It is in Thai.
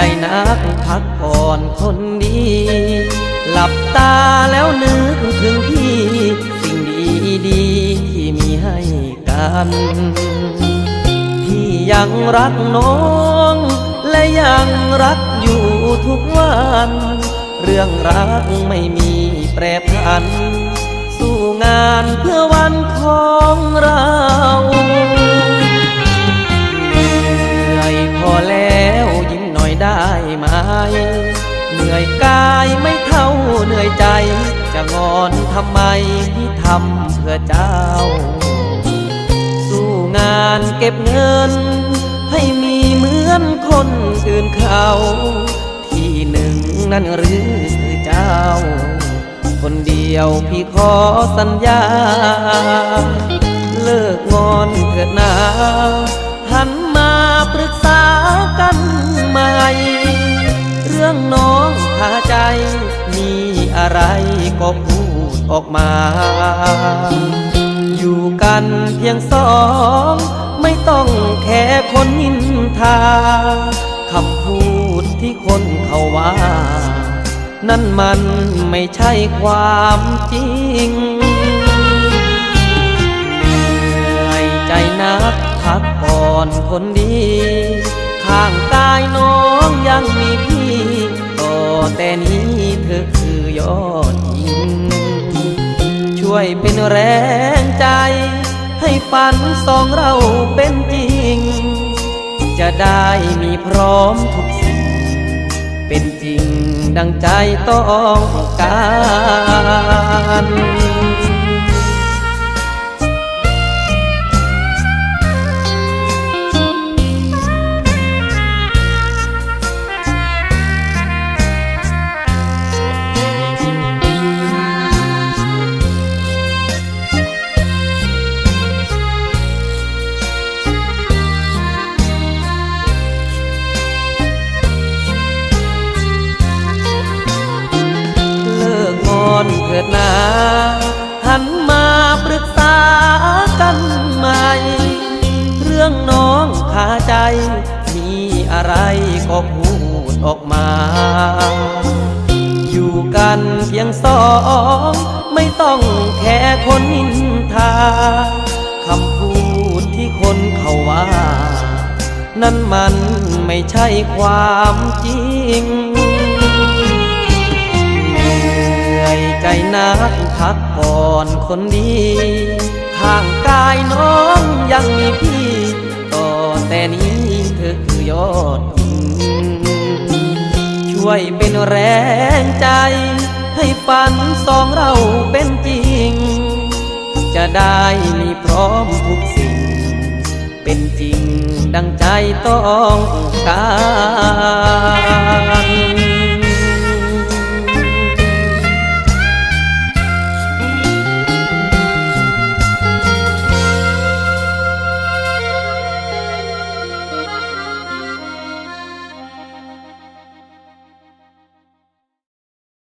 ใจนักพักผ่อนคนดีหลับตาแล้วนึกถึงพี่ สิ่งดีดีที่มีให้กัน พี่ยังรักน้อง และยังรักอยู่ทุกวัน เรื่องรักไม่มีแปรผัน สู้งานเพื่อวันของเรา เหนื่อยกายไม่เท่าเหนื่อยใจ จะงอนทำไมที่ทำเพื่อเจ้า สู้งานเก็บเงิน ให้มีเหมือนคนอื่นเขา ที่หนึ่งนั่นหรือเจ้า คนเดียวพี่ขอสัญญา เลิกงอนเถิดนา ก็พูดออกมา อยู่กันเพียงสอง ไม่ต้องแค่คนนินทาคำพูดที่คนเขาว่า นั่นมันไม่ใช่ความจริงเหนื่อยใจนักพักก่อนคนดี ข้างกายน้องยังมีพี่ต่อแต่นี้เธอคือยอด วยเป็นแรงใจ ให้ฝันสองเราเป็นจริง จะได้มีพร้อมทุกสิ่ง เป็นจริงดังใจต้องการ ก็พูดออกมา อยู่กันเพียงสอง ไม่ต้องแค่คนนินทาคำพูดที่คนเขาว่า นั่นมันไม่ใช่ความจริงเหนื่อยใจนักพักก่อนคนดีข้างกายน้องยังมีพี่ ยอดช่วยเป็นแรงใจ ให้ฝันสองเราเป็นจริง จะได้มีพร้อมทุกสิ่ง เป็นจริงดังใจต้องการ